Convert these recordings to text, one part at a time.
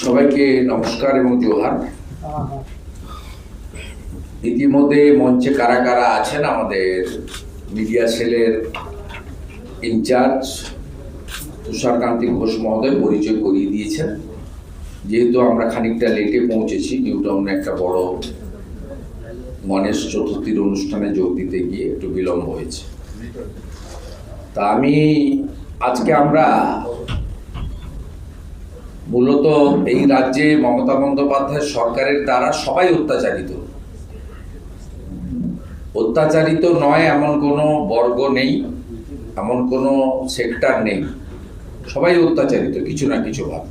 সবাইকে নমস্কার এবং জোহার। ইতিমধ্যে মঞ্চে কারা কারা আছেন আমাদের মিডিয়া সেলের ইনচার্জ তুষারকান্তি ঘোষ মহোদয় পরিচয় করিয়ে দিয়েছেন। যেহেতু আমরা খানিকটা লেটে পৌঁছেছি নিউটাউনে একটা বড় গণেশ চতুর্থীর অনুষ্ঠানে যোগ দিতে গিয়ে একটু বিলম্ব হয়েছে। তা আমি আজকে আমরা মূলত এই রাজ্যে মমতা বন্দ্যোপাধ্যায় সরকারের দ্বারা সবাই অত্যাচারিত। অত্যাচারিত নয়, এমন কোনো বর্গ নেই, এমন কোনো সেক্টর নেই। সবাই অত্যাচারিত, কিছু না কিছু ভাব।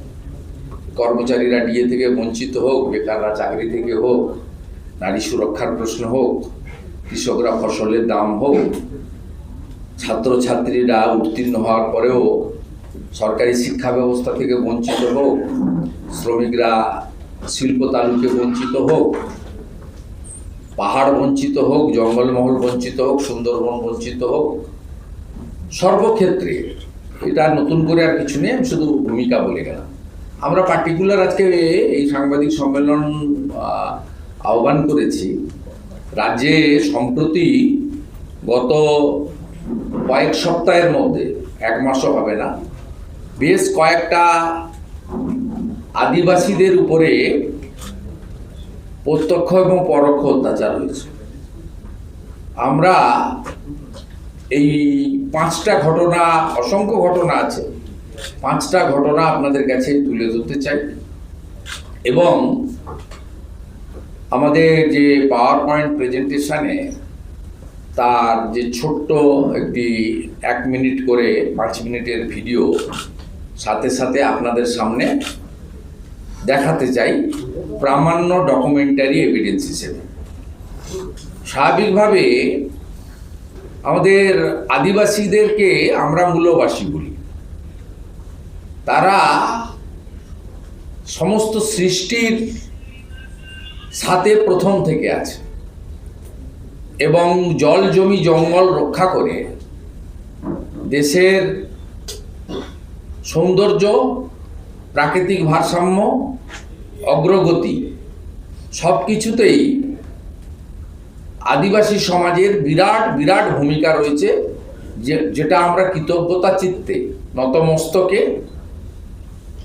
কর্মচারীরা ডিএ থেকে বঞ্চিত হোক, বেকাররা চাকরি থেকে হোক, নারী সুরক্ষার প্রশ্ন হোক, কৃষকরা ফসলের দাম হোক, ছাত্রছাত্রীরা উত্তীর্ণ হওয়ার পরেও সরকারি শিক্ষা ব্যবস্থা থেকে বঞ্চিত হোক, শ্রমিকরা শিল্প তালুকে বঞ্চিত হোক, পাহাড় বঞ্চিত হোক, জঙ্গলমহল বঞ্চিত হোক, সুন্দরবন বঞ্চিত হোক, সর্বক্ষেত্রে এটা নতুন করে আর কিছু নেই, আমি শুধু ভূমিকা বলে গেলাম। আমরা পার্টিকুলার আজকে এই সাংবাদিক সম্মেলন আহ্বান করেছি। রাজ্যে সম্প্রতি গত কয়েক সপ্তাহের মধ্যে, এক মাসও হবে না বেশ কয়েকটা আদিবাসীদের উপরে প্রত্যক্ষ এবং পরোক্ষ অত্যাচার হয়েছে। আমরা এই পাঁচটা ঘটনা, অসংখ্য ঘটনা আছে। পাঁচটা ঘটনা আপনাদের কাছে তুলে ধরতে চাই। এবং আমাদের যে পাওয়ার পয়েন্ট প্রেজেন্টেশনে তার যে ছোট্ট একটি এক মিনিট করে পাঁচ মিনিটের ভিডিও সাথে সাথে আপনাদের সামনে দেখাতে চাই প্রামাণ্য ডকুমেন্টারি এভিডেন্স হিসেবে। স্বাভাবিকভাবে আমাদের আদিবাসীদেরকে আমরা মূলবাসী বলি। তারা সমস্ত সৃষ্টির সাথে প্রথম থেকে আছে এবং জল জমি জঙ্গল রক্ষা করে দেশের সৌন্দর্য, প্রাকৃতিক ভারসাম্য, অগ্রগতি সব কিছুতেই আদিবাসী সমাজের বিরাট বিরাট ভূমিকা রয়েছে, যে, যেটা আমরা কৃতজ্ঞতা চিত্তে, নতমস্তকে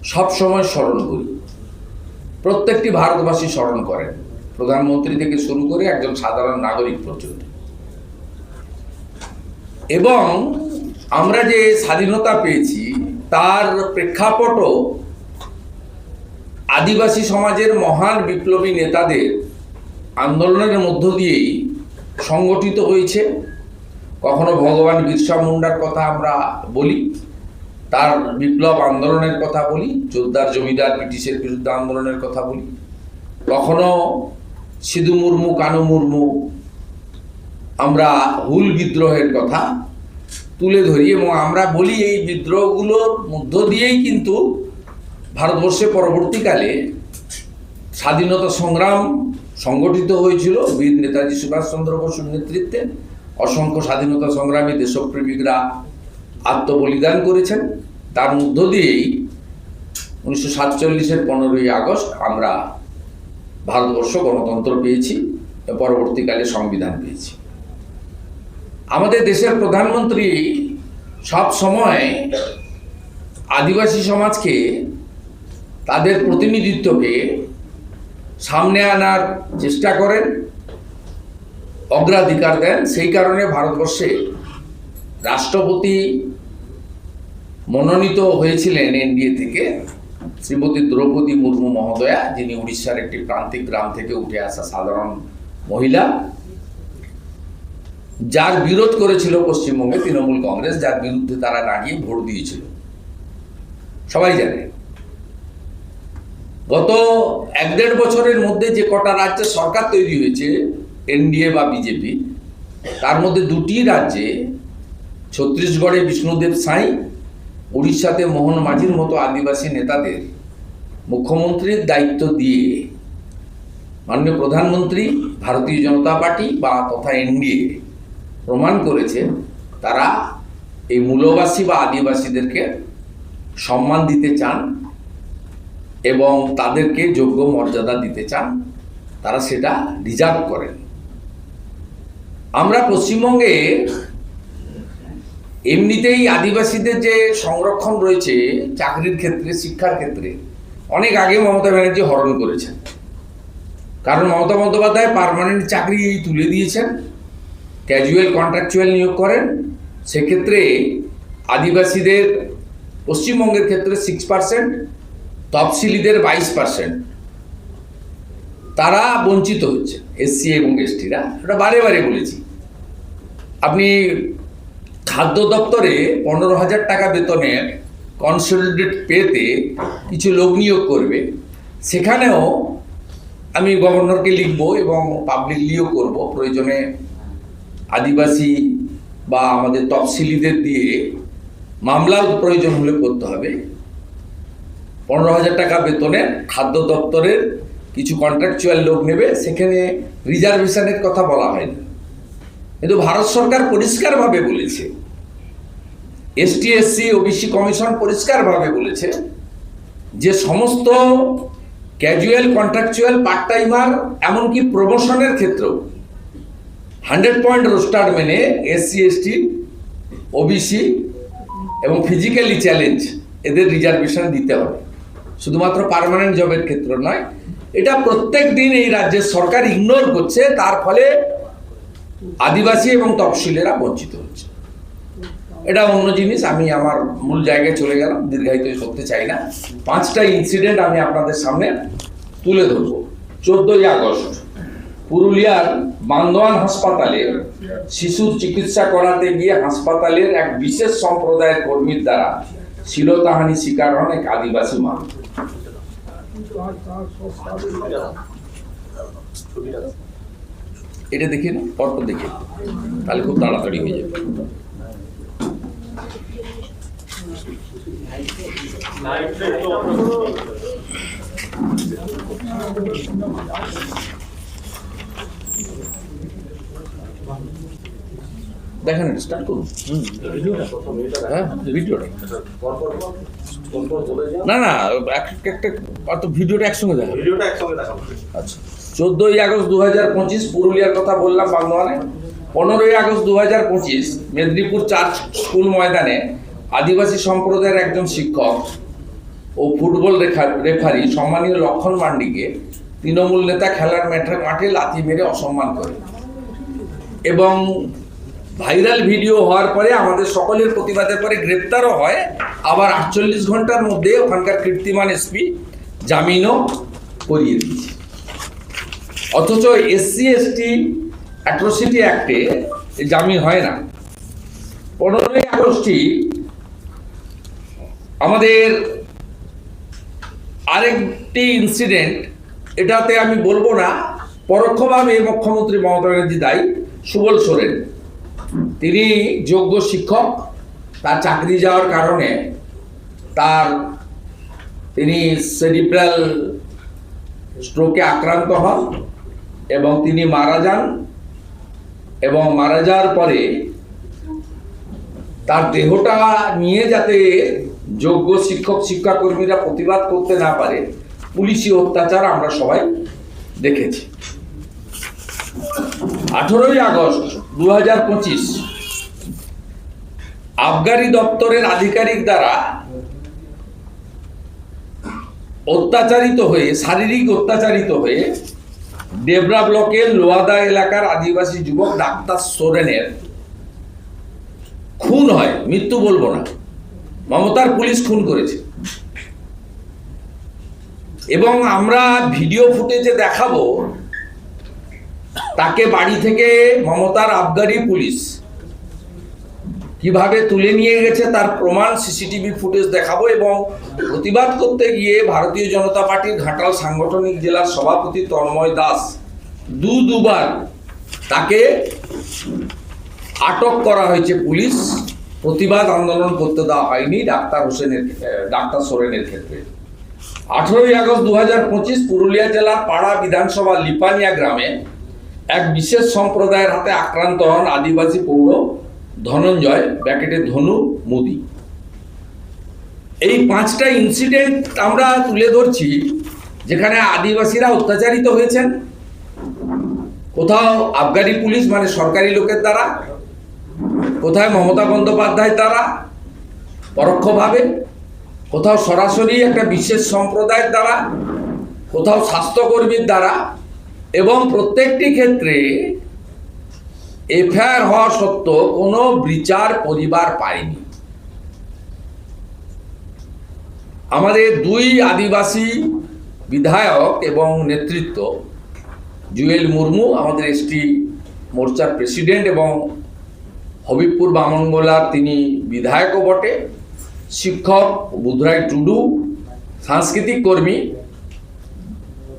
সবসময় স্মরণ করি। প্রত্যেকটি ভারতবাসী স্মরণ করেন। প্রধানমন্ত্রী থেকে শুরু করে একজন সাধারণ নাগরিক পর্যন্ত। এবং আমরা যে স্বাধীনতা পেয়েছি তার প্রেক্ষাপটও আদিবাসী সমাজের মহান বিপ্লবী নেতাদের আন্দোলনের মধ্য দিয়েই সংগঠিত হয়েছে। কখনো ভগবান বিরসা মুন্ডার কথা আমরা বলি, তার বিপ্লব আন্দোলনের কথা বলি যোদ্ধার জমিদার ব্রিটিশের বিরুদ্ধে আন্দোলনের কথা বলি। কখনো সিধু মুর্মু, কানু মুর্মু, আমরা হুল বিদ্রোহের কথা তুলে ধরি এবং আমরা বলি এই বিদ্রোহগুলোর মধ্য দিয়েই কিন্তু ভারতবর্ষে পরবর্তীকালে স্বাধীনতা সংগ্রাম সংগঠিত হয়েছিল। বীর নেতাজি সুভাষচন্দ্র বসুর নেতৃত্বে অসংখ্য স্বাধীনতা সংগ্রামী দেশপ্রেমিকরা আত্মবলিদান করেছেন। তার মধ্য দিয়েই উনিশশো সাতচল্লিশের পনেরোই আগস্ট আমরা ভারতবর্ষ গণতন্ত্র পেয়েছি, পরবর্তীকালে সংবিধান পেয়েছি। আমাদের দেশের প্রধানমন্ত্রী সব সময় আদিবাসী সমাজকে তাদের প্রতিনিধিত্বকে সামনে আনার চেষ্টা করেন, অগ্রাধিকার দেন। সেই কারণে ভারতবর্ষে রাষ্ট্রপতি মনোনীত হয়েছিলেন এনডিএ থেকে শ্রীমতী দ্রৌপদী মুর্মু মহোদয়া, যিনি উড়িষ্যার একটি প্রান্তিক গ্রাম থেকে উঠে আসা সাধারণ মহিলা। যার বিরোধ করেছিল পশ্চিমবঙ্গে তৃণমূল কংগ্রেস, যার বিরুদ্ধে তারা দাঁড়িয়ে ভোট দিয়েছিল। সবাই জানে। গত এক দেড় বছরের মধ্যে যে কটা রাজ্যে সরকার তৈরি হয়েছে, এনডিএ বা বিজেপি, তার মধ্যে দুটি রাজ্যে ছত্তিশগড়ে বিষ্ণুদেব সাঁই উড়িষ্যাতে মোহন মাঝির মতো আদিবাসী নেতাদের মুখ্যমন্ত্রীর দায়িত্ব দিয়ে মাননীয় প্রধানমন্ত্রী, ভারতীয় জনতা পার্টি বা তথা এনডিএ প্রমাণ করেছে তারা এই মূলবাসী বা আদিবাসীদেরকে সম্মান দিতে চান এবং তাদেরকে যোগ্য মর্যাদা দিতে চান, তারা সেটা রিজার্ভ করেন। আমরা পশ্চিমবঙ্গে এমনিতেই আদিবাসীদের যে সংরক্ষণ রয়েছে চাকরির ক্ষেত্রে, শিক্ষার ক্ষেত্রে, অনেক আগে মমতা ব্যানার্জি হরণ করেছেন। কারণ মমতা বন্দ্যোপাধ্যায় পার্মানেন্ট চাকরি তুলে দিয়েছেন। ক্যাজুয়াল কন্ট্রাকচুয়াল নিয়োগ করেন, সেক্ষেত্রে আদিবাসীদের পশ্চিমবঙ্গের ক্ষেত্রে সিক্স পার্সেন্ট তফসিলিদের বাইশ পার্সেন্ট তারা বঞ্চিত হচ্ছে, এসসি এবং এসটিরা। এটা বারে বারে বলেছি। আপনি খাদ্য দপ্তরে পনেরো হাজার টাকা বেতনের কনসলিডেট পেতে কিছু লোক নিয়োগ করবে। সেখানেও আমি গভর্নরকে লিখব এবং পাবলিকলিও করব, প্রয়োজনে আদিবাসী বা আমাদের তফসিলিদের দিয়ে মামলাও প্রয়োজন হলে করতে হবে। পনেরো হাজার টাকা বেতনের খাদ্য দপ্তরের কিছু কন্ট্রাকচুয়াল লোক নেবে, সেখানে রিজার্ভেশনের কথা বলা হয়নি কিন্তু ভারত সরকার পরিষ্কারভাবে বলেছে এসটি এসসি ওবিসি কমিশন পরিষ্কারভাবে বলেছে যে সমস্ত ক্যাজুয়াল কন্ট্রাকচুয়াল পার্ট টাইমার এমনকি প্রমোশনের ক্ষেত্রেও হান্ড্রেড পয়েন্ট রোস্টার মেনে এসসি এসটি ওবিসি এবং ফিজিক্যালি চ্যালেঞ্জ এদের রিজার্ভেশন দিতে হবে। শুধুমাত্র পার্মানেন্ট জবের ক্ষেত্রে নয়, এটা প্রত্যেক দিন এই রাজ্যের সরকার ইগনোর করছে, তার ফলে আদিবাসী এবং তফসিলেরা বঞ্চিত হচ্ছে। এটা অন্য জিনিস, আমি আমার মূল জায়গায় চলে গেলাম, দীর্ঘায়িত করতে চাই না। পাঁচটা ইনসিডেন্ট আমি আপনাদের সামনে তুলে ধরবো। চোদ্দই আগস্ট পুরুলিয়ার বান্দোয়ান হাসপাতালে শিশুর চিকিৎসা করাতে গিয়ে হাসপাতালের এক বিশেষ সম্প্রদায়ের কর্মীর দ্বারা শিলতাহানি শিকার হন এক আদিবাসী মা। এটা দেখে পরপর দেখে। তাহলে খুব তাড়াতাড়ি হয়ে যাবে। দেখেন স্টার্ট করুন। হ্যাঁ ভিডিওটা না না এক- একটা অত ভিডিওটা একসঙ্গে দেখা ভিডিওটা একসঙ্গে দেখাবো আচ্ছা। চোদ্দোই আগস্ট দু হাজার পঁচিশ পুরুলিয়ার কথা বললাম বান্দোয়ানে পনেরোই আগস্ট দু হাজার পঁচিশ মেদিনীপুর চার্চ স্কুল ময়দানে আদিবাসী সম্প্রদায়ের একজন শিক্ষক ও ফুটবল রেফারি সম্মানীয় লক্ষণ মান্ডিকে তৃণমূল নেতা খেলার মাঠে মাঠে লাথি মেরে অসম্মান করে। এবং ভাইরাল ভিডিও হওয়ার পরে আমাদের সকলের প্রতিবাদের পরে গ্রেপ্তারও হয়। আবার আটচল্লিশ ঘণ্টার মধ্যে ওখানকার কীর্তিমান এসপি জামিনও করিয়ে দিয়েছে। অথচ এসসি, এসটি, অ্যাট্রোসিটি অ্যাক্টে জামিন হয় না। পনেরোই আগস্টই আমাদের আরেকটি ইনসিডেন্ট এটাতে আমি বলব না, পরোক্ষভাবে মুখ্যমন্ত্রী মমতা ব্যানার্জি দায়ী, সুবল সোরেন। তিনি যোগ্য শিক্ষক, তার চাকরি যাওয়ার কারণে তার তিনি সেরিব্রাল স্ট্রোকে আক্রান্ত হন এবং তিনি মারা যান এবং মারা যাওয়ার পরে তার দেহটা নিয়ে যাতে যোগ্য শিক্ষক, শিক্ষাকর্মীরা প্রতিবাদ করতে না পারে, পুলিশি অত্যাচার আমরা সবাই দেখেছি। আঠেরোই আগস্ট দু আবগারি দপ্তরের আধিকারিক দ্বারা অত্যাচারিত হয়ে, শারীরিক অত্যাচারিত হয়ে দেবরা ব্লকের লোয়াদা এলাকার আদিবাসী যুবক ডাক্তার সোরেনের খুন হয়। মৃত্যু বলব না। মমতার পুলিশ খুন করেছে। এবং আমরা ভিডিও ফুটেজে দেখাবো তাকে বাড়ি থেকে মমতার আবগারি পুলিশ কীভাবে তুলে নিয়ে গেছে তার প্রমাণ সিসিটিভি ফুটেজ দেখাবো এবং প্রতিবাদ করতে গিয়ে ভারতীয় জনতা পার্টির ঘাটাল সাংগঠনিক জেলার সভাপতি তন্ময় দাস দু দুবার তাকে আটক করা হয়েছে পুলিশ। প্রতিবাদ আন্দোলন করতে দেওয়া হয়নি ডাক্তার হোসেনের ডাক্তার সোরেনের ক্ষেত্রে। আঠেরোই আগস্ট দু হাজার পঁচিশ পুরুলিয়া জেলার পাড়া বিধানসভা লিপানিয়া গ্রামে এক বিশেষ সম্প্রদায়ের হাতে আক্রান্ত হন আদিবাসী পৌর ধনঞ্জয়, ব্যাকেটে ধনু, মুদি। এই পাঁচটা ইনসিডেন্ট আমরা তুলে ধরছি, যেখানে আদিবাসীরা অত্যাচারিত হয়েছেন। কোথাও আফগানি পুলিশ মানে সরকারি লোকের দ্বারা, কোথায় মমতা বন্দ্যোপাধ্যায় দ্বারা, পরোক্ষভাবে, কোথাও সরাসরি একটা বিশেষ সম্প্রদায়ের দ্বারা, কোথাও স্বাস্থ্যকর্মীর দ্বারা এবং প্রত্যেকটি ক্ষেত্রে এফআইআর হওয়া সত্ত্বেও কোনো বিচার পরিবার পায়নি। আমাদের দুই আদিবাসী বিধায়ক এবং নেতৃত্ব, জুয়েল মুর্মু, আমাদের এসটি মোর্চার প্রেসিডেন্ট এবং হবিবপুর বামনগোলার তিনি বিধায়কও বটে, শিক্ষক বুধরাই টুডু, সাংস্কৃতিক কর্মী,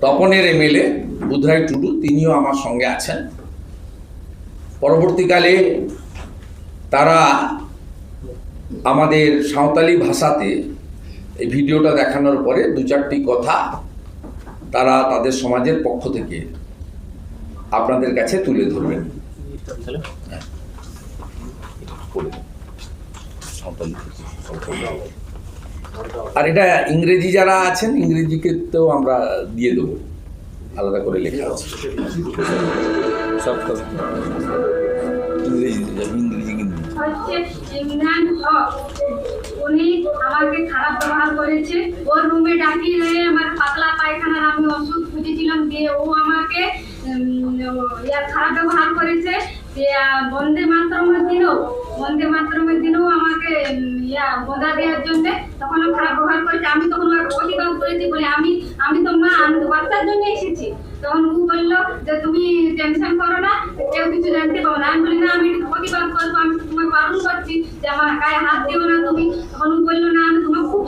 তপনের এমএলএ বুধরাই টুডু, তিনিও আমার সঙ্গে আছেন পরবর্তীকালে তারা আমাদের সাঁওতালি ভাষাতে এই ভিডিওটা দেখানোর পরে দু চারটি কথা তারা তাদের সমাজের পক্ষ থেকে আপনাদের কাছে তুলে ধরবেন। আর এটা ইংরেজি যারা আছেন, ইংরেজিকে তো আমরা দিয়ে দেবো আলাদা করে লেখা সব হক। উনি আমাকে খারাপ ব্যবহার করেছে। ওর রুমে ডাকিয়ে আমার পাতলা পায়খানার আমি ওষুধ খুঁজেছিলাম দিয়ে ও আমাকে খারাপ ব্যবহার করেছে। বন্দে দিনও, বন্দে মাতরমের আমাকে ইয়া দেওয়ার তখন খারাপ ব্যবহার আমি তখন করেছি বলে আমি আমি জন্য এসেছি। তখন বলল যে, তুমি টেনশন করো না, কেউ কিছু জানতে পারো না। আমি বলি, না, আমি করব, আমি বারণ করছি যে, আমার হাত দিও না তুমি। তখন বলল, না, আমি খুব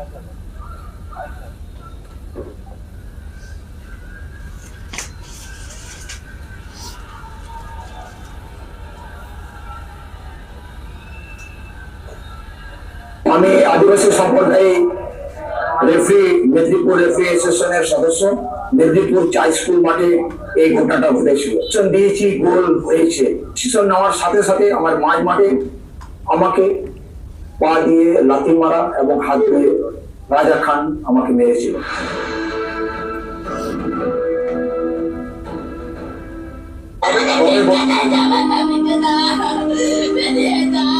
আমি আদিবাসী সম্প্রদায় রেফারি, মেদিনীপুর রেফারি অ্যাসোসিয়েশনের সদস্য। মেদিনীপুর চাই স্কুল মাঠে এই ঘটনাটা ঘটেছিল। দিয়েছি, গোল হয়েছে। ডিসিশন নেওয়ার সাথে সাথে আমার মাঝ মাঠে আমাকে পা দিয়ে লাথি মারা এবং হাত দিয়ে রাজা খান আমাকে মেরেছিল। Oh,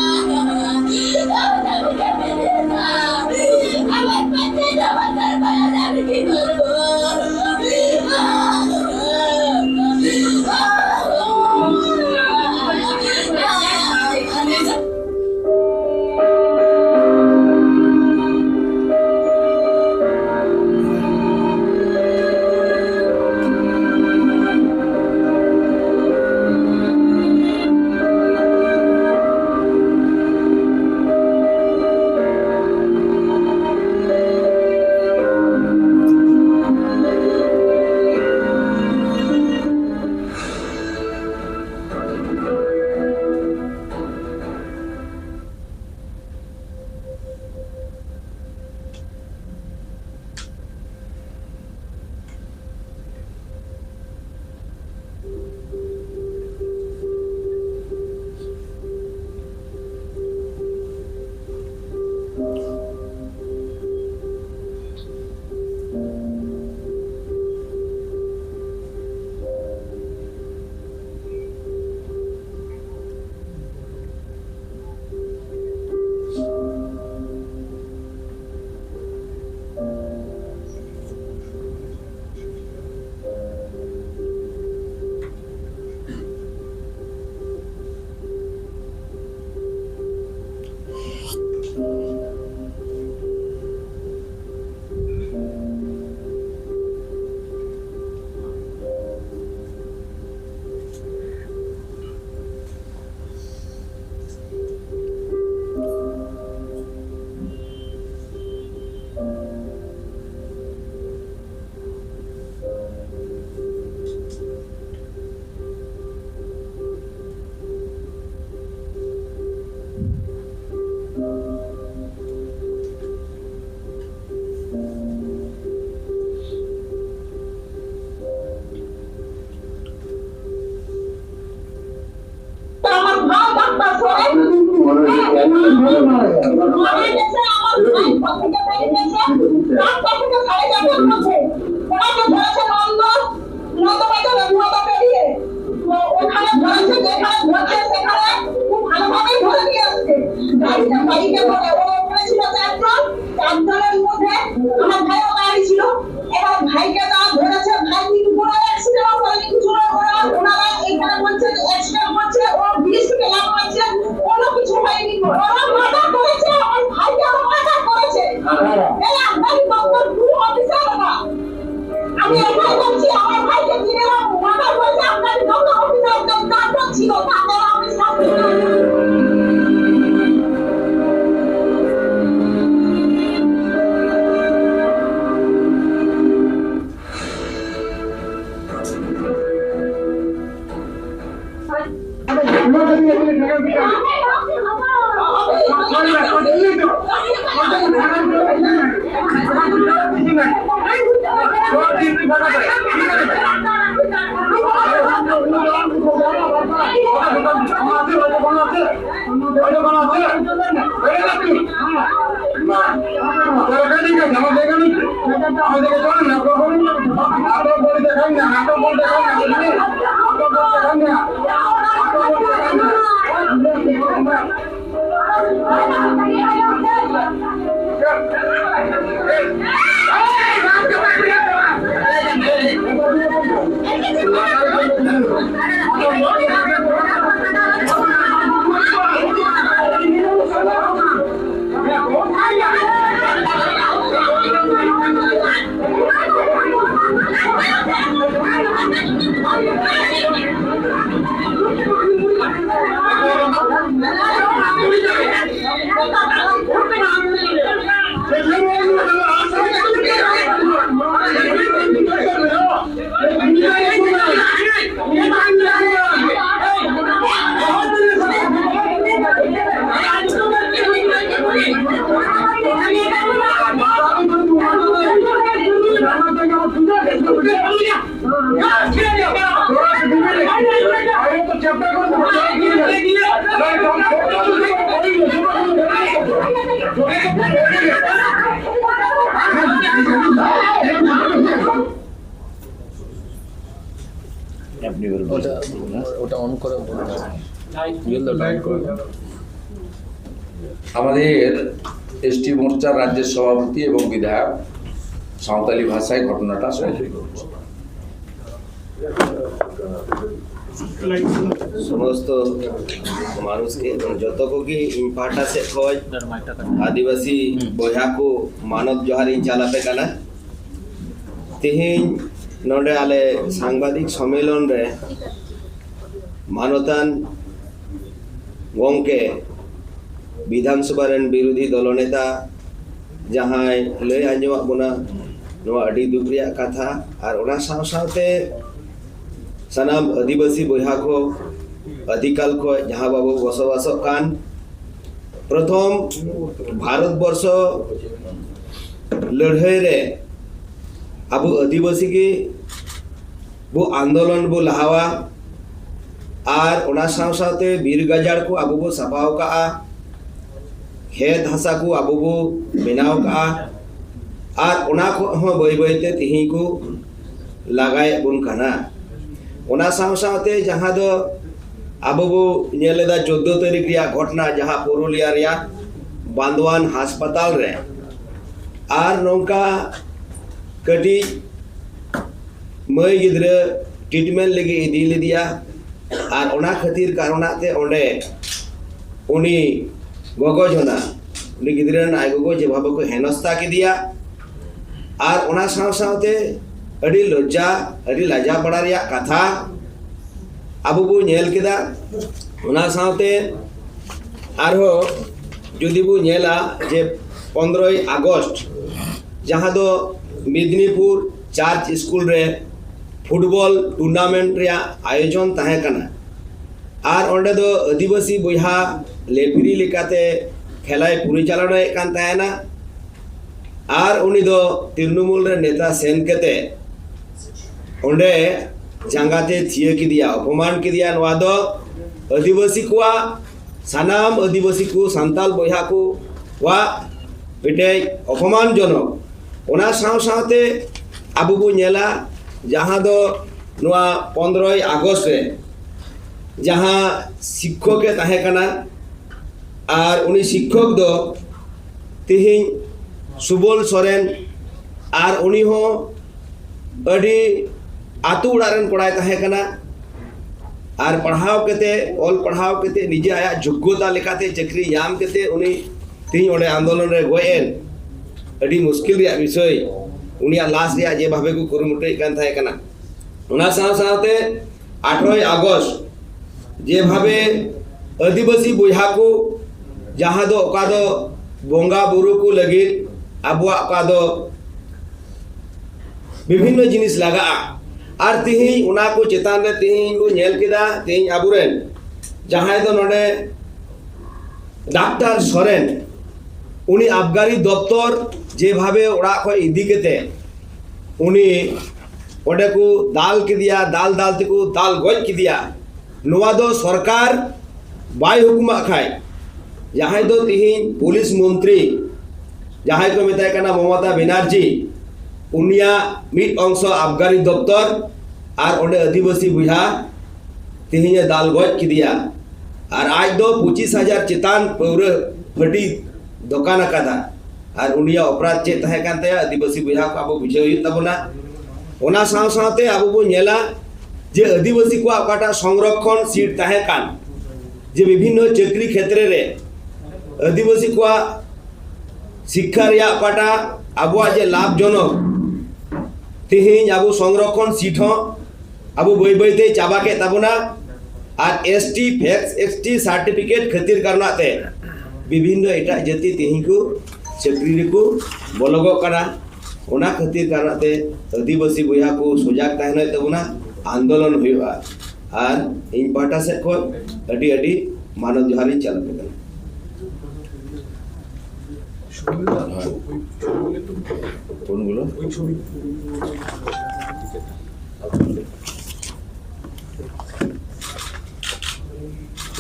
Thank you. Amém. আমাদের এসটি মোর্চার রাজ্যের সভাপতি এবং বিধায়ক সাঁওতালি ভাষায় ঘটনাটা সমস্ত মানুষকে যত কি ইম্পার্ট আছে খোঁজ আদিবাসী বয়া কো মানব জহারি চালাপে কানা তেহেন নডে আলে সাংবাদিক সম্মেলন রে মানতান गे विधानसभा बिोधी दलनेता जहाँ लै आज बोना दुख कथा और सनाम आदिवासी बहा को अदिकाल जहाँ बाबो बसबास प्रथम भारत बर्ष लड़हरे अब आदिवासी की बो आंदोलन बो लहावा और साथ बीर गजार को अब साफाव खेत हसा को अब बनाव और बी बैते तीन को लगे बनते जहाँ दो अब चौदह तारीख घटना जहाँ पुरुलिया बंदवान और नौका कटी मई ग्रीटमेंट लगे इदी लिया ᱟᱨ ᱚᱱᱟ ᱠᱷᱟᱹᱛᱤᱨ ᱠᱟᱨᱚᱱᱟᱜ ᱛᱮ ᱚᱸᱰᱮ ᱩᱱᱤ ᱜᱚᱜᱚ ᱡᱚᱱᱟ ᱩᱱᱤ ᱜᱤᱫᱽᱨᱟᱹ ᱨᱮᱱ ᱟᱡ ᱜᱚᱜᱚ ᱡᱮᱵᱷᱟᱵᱮ ᱠᱚ ᱦᱮᱱᱚᱥᱛᱟ ᱠᱮᱫᱮᱭᱟ ᱟᱨ ᱚᱱᱟ ᱥᱟᱶ ᱥᱟᱶᱛᱮ ᱟᱹᱰᱤ ᱞᱚᱡᱽᱡᱟ ᱟᱹᱰᱤ ᱞᱟᱡᱟ ᱯᱟᱲᱟ ᱨᱮᱭᱟᱜ ᱠᱟᱛᱷᱟ ᱟᱵᱚ ᱵᱚ ᱧᱮᱞ ᱠᱮᱫᱟ ᱚᱱᱟ ᱥᱟᱶᱛᱮ ᱟᱨᱦᱚᱸ যদি বু নেলা যে পনেরোই আগস্ট যাহা তো মেদিনীপুর চার্চ স্কুল রে ᱯᱷᱩᱴᱵᱚᱞ ᱴᱩᱨᱱᱟᱢᱮᱱᱴ ᱨᱮᱭᱟᱜ ᱟᱭᱳᱡᱚᱱ ᱛᱟᱦᱮᱸ ᱠᱟᱱᱟ ᱟᱨ ᱚᱸᱰᱮ ᱫᱚ ᱟᱹᱫᱤᱵᱟᱹᱥᱤ ᱵᱚᱭᱦᱟ ᱞᱮᱯᱷᱨᱤ ᱞᱮᱠᱟᱛᱮ ᱠᱷᱮᱞᱟᱭ ᱯᱚᱨᱤᱪᱟᱞᱚᱱᱟᱭᱮᱫ ᱠᱟᱱ ᱛᱟᱦᱮᱱᱟ ᱟᱨ ᱩᱱᱤ ᱫᱚ ᱛᱨᱤᱱᱢᱩᱞ ᱨᱮ ᱱᱮᱛᱟ ᱥᱮᱱ ᱠᱟᱛᱮ ᱚᱸᱰᱮ ᱡᱟᱸᱜᱟᱛᱮ ᱛᱷᱤᱭᱟᱹ ᱠᱮᱫᱮᱭᱟ ᱚᱯᱚᱢᱟᱱ ᱠᱮᱫᱮᱭᱟ ᱱᱚᱣᱟ ᱫᱚ ᱟᱹᱫᱤᱵᱟᱹᱥᱤ ᱠᱚᱣᱟᱜ ᱥᱟᱱᱟᱢ ᱟᱹᱫᱤᱵᱟᱹᱥᱤ ᱠᱚ ᱥᱟᱱᱛᱟᱲ ᱵᱚᱭᱦᱟ ᱠᱚ ᱠᱚᱣᱟᱜ ᱢᱤᱫᱴᱮᱱ ᱚᱯᱚᱢᱟᱱ ᱡᱚᱱᱚᱠ ᱚᱱᱟ ᱥᱟᱶ ᱥᱟᱶᱛᱮ ᱟᱵᱚ বু ᱧᱮᱞᱟ ᱡᱟᱦᱟᱸ ᱫᱚ ᱱᱚᱣᱟ ᱯᱚᱱᱫᱨᱚᱭ ᱟᱜᱚᱥᱴ ᱨᱮ ᱡᱟᱦᱟᱸ ᱥᱤᱠᱠᱷᱚᱠᱮ ᱛᱟᱦᱮᱸ ᱠᱟᱱᱟ ᱟᱨ ᱩᱱᱤ ᱥᱤᱠᱠᱷᱚᱠ ᱫᱚ ᱛᱤᱦᱤᱧ ᱥᱩᱵᱚᱞ ᱥᱚᱨᱮᱱ ᱟᱨ ᱩᱱᱤ ᱦᱚᱸ ᱟᱹᱰᱤ ᱟᱛᱳ ᱚᱲᱟᱜ ᱨᱮᱱ ᱠᱚᱲᱟᱭ ᱛᱟᱦᱮᱸ ᱠᱟᱱᱟ আর পড়াও কেতে অল পড়াও কেতে নিজে আয়া যোগ্যতা লেখাতে চাকরি নাম কেতে উনি তিন ওড়ে আন্দোলন রে গয়েন আডি মুশকিল রে বিষয় ᱩᱱᱤᱭᱟᱜ ᱞᱟᱥ ᱨᱮᱭᱟᱜ ᱡᱮᱵᱷᱟᱵᱮ ᱠᱚ ᱠᱩᱨᱩᱢᱩᱴᱩᱭᱮᱫ ᱠᱟᱱ ᱛᱟᱦᱮᱸ ᱠᱟᱱᱟ ᱚᱱᱟ ᱥᱟᱶ ᱥᱟᱶᱛᱮ ᱟᱴᱷᱨᱚᱭ ᱟᱜᱚᱥᱴ ᱡᱮ ᱡᱮᱵᱷᱟᱵᱮ ᱟᱹᱫᱤᱵᱟᱹᱥᱤ ᱵᱚᱭᱦᱟ ᱠᱚ ᱡᱟᱦᱟᱸ ᱫᱚ ᱚᱠᱟ ᱫᱚ ᱵᱚᱸᱜᱟ ᱵᱩᱨᱩ ᱠᱚ ᱞᱟᱹᱜᱤᱫ ᱟᱵᱚᱣᱟᱜ ᱚᱠᱟ ᱫᱚ ᱵᱤᱵᱷᱤᱱᱱᱚ ᱡᱤᱱᱤᱥ ᱞᱟᱜᱟᱜᱼᱟ ᱟᱨ ᱛᱤᱦᱤᱧ ᱚᱱᱟ ᱠᱚ ᱪᱮᱛᱟᱱ ᱨᱮ ᱛᱤᱦᱤᱧ ᱠᱚ ᱧᱮᱞ ᱠᱮᱫᱟ ᱛᱤᱦᱤᱧ ᱟᱵᱚᱨᱮᱱ ᱡᱟᱦᱟᱸᱭ ᱫᱚ ᱱᱚᱰᱮ ᱰᱟᱠᱛᱟᱨ ᱥᱚᱨᱮᱱ ᱩᱱᱤ ᱟᱵᱜᱟᱨᱤ ᱫᱚᱯᱛᱚᱨ जे भाव इदीके उन्हीं को दाल के दिया, दाल दाल को दाल गज के दिया। नवा दो सरकार बाय हुकुम खाय जहाँ दो तीन पुलिस मंत्री जहाँ को मेता ममता बनार्जी, उनिया मीट अंश आबगारी दफ्तर और आदिवासी बुझा तीन दाल गज के दिया। और आज दो पचिस हज़ार चितान पौर हटी दोकान अकादा। ᱟᱨ ᱩᱱᱤᱭᱟᱜ ᱚᱯᱨᱟᱫᱷ ᱪᱮᱫ ᱛᱟᱦᱮᱸ ᱠᱟᱱ ᱛᱟᱭᱟ ᱟᱹᱫᱤᱵᱟᱹᱥᱤ ᱵᱚᱭᱦᱟ ᱠᱚ ᱟᱵᱚ ᱵᱩᱡᱷᱟᱹᱣ ᱦᱩᱭᱩᱜ ᱛᱟᱵᱚᱱᱟ ᱚᱱᱟ ᱥᱟᱶ ᱥᱟᱶᱛᱮ ᱟᱵᱚ ᱵᱚᱱ ᱧᱮᱞᱟ ᱡᱮ ᱟᱹᱫᱤᱵᱟᱹᱥᱤ ᱠᱚᱣᱟᱜ ᱚᱠᱟᱴᱟᱜ ᱥᱚᱝᱨᱚᱠᱷᱚᱱ ᱥᱤᱴ ᱛᱟᱦᱮᱸ ᱠᱟᱱ ᱡᱮ ᱵᱤᱵᱷᱤᱱᱱᱚ ᱪᱟᱹᱠᱨᱤ ᱠᱷᱮᱛᱨᱮ ᱨᱮ আদিবাসী কোয়া শিক্ষা রিয়া পাটা আবুয়া যে লাভজনক তেহিন আবু সংরক্ষণ সিট হন আবু বই বইতে চাবা কে তাবনা আর এসটি ফ্যাক্স এসটি সার্টিফিকেট খাতির কারণাতে বিভিন্ন এটা জাতি তেহিন কু ᱪᱟᱹᱠᱨᱤ ᱨᱮᱠᱚ ᱵᱚᱞᱚᱜᱚᱜ ᱠᱟᱱᱟ ᱚᱱᱟ ᱠᱷᱟᱹᱛᱤᱨ ᱠᱟᱨᱚᱱᱛᱮ ᱟᱹᱫᱤᱵᱟᱹᱥᱤ ᱵᱚᱭᱦᱟ ᱠᱚ ᱥᱚᱡᱟᱜᱽ ᱛᱟᱦᱮᱱ ᱦᱩᱭᱩᱜ ᱛᱟᱵᱚᱱᱟ ᱟᱱᱫᱳᱞᱚᱱ ᱦᱩᱭᱩᱜᱼᱟ ᱟᱨ ᱤᱧ ᱯᱟᱦᱴᱟ ᱥᱮᱫ ᱠᱷᱚᱱ ᱟᱹᱰᱤ ᱟᱹᱰᱤ ᱢᱟᱱᱚᱛ ᱡᱚᱦᱟᱨᱤᱧ ᱪᱟᱞᱟᱣ ᱠᱮᱫᱟ কোনগুলো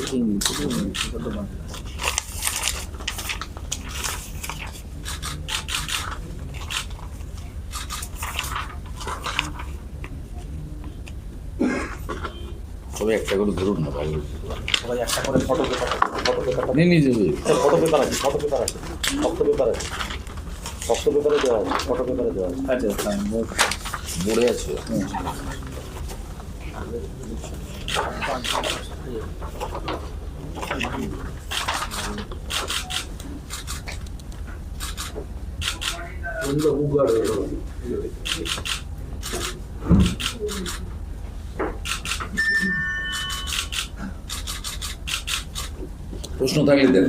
Thank you. তবে একটা করে ধরুন না ভালো সবাই একটা করে ফটো পেপার ফটো পেপার নিয়ে নিয়ে যাবে। ফটো পেপার আছে ফটো পেপার আছে শক্ত পেপার আছে দেওয়া আছে ফটো পেপারে দেওয়া আছে। আচ্ছা পড়ে আছে। প্রশ্ন থাকলে দেন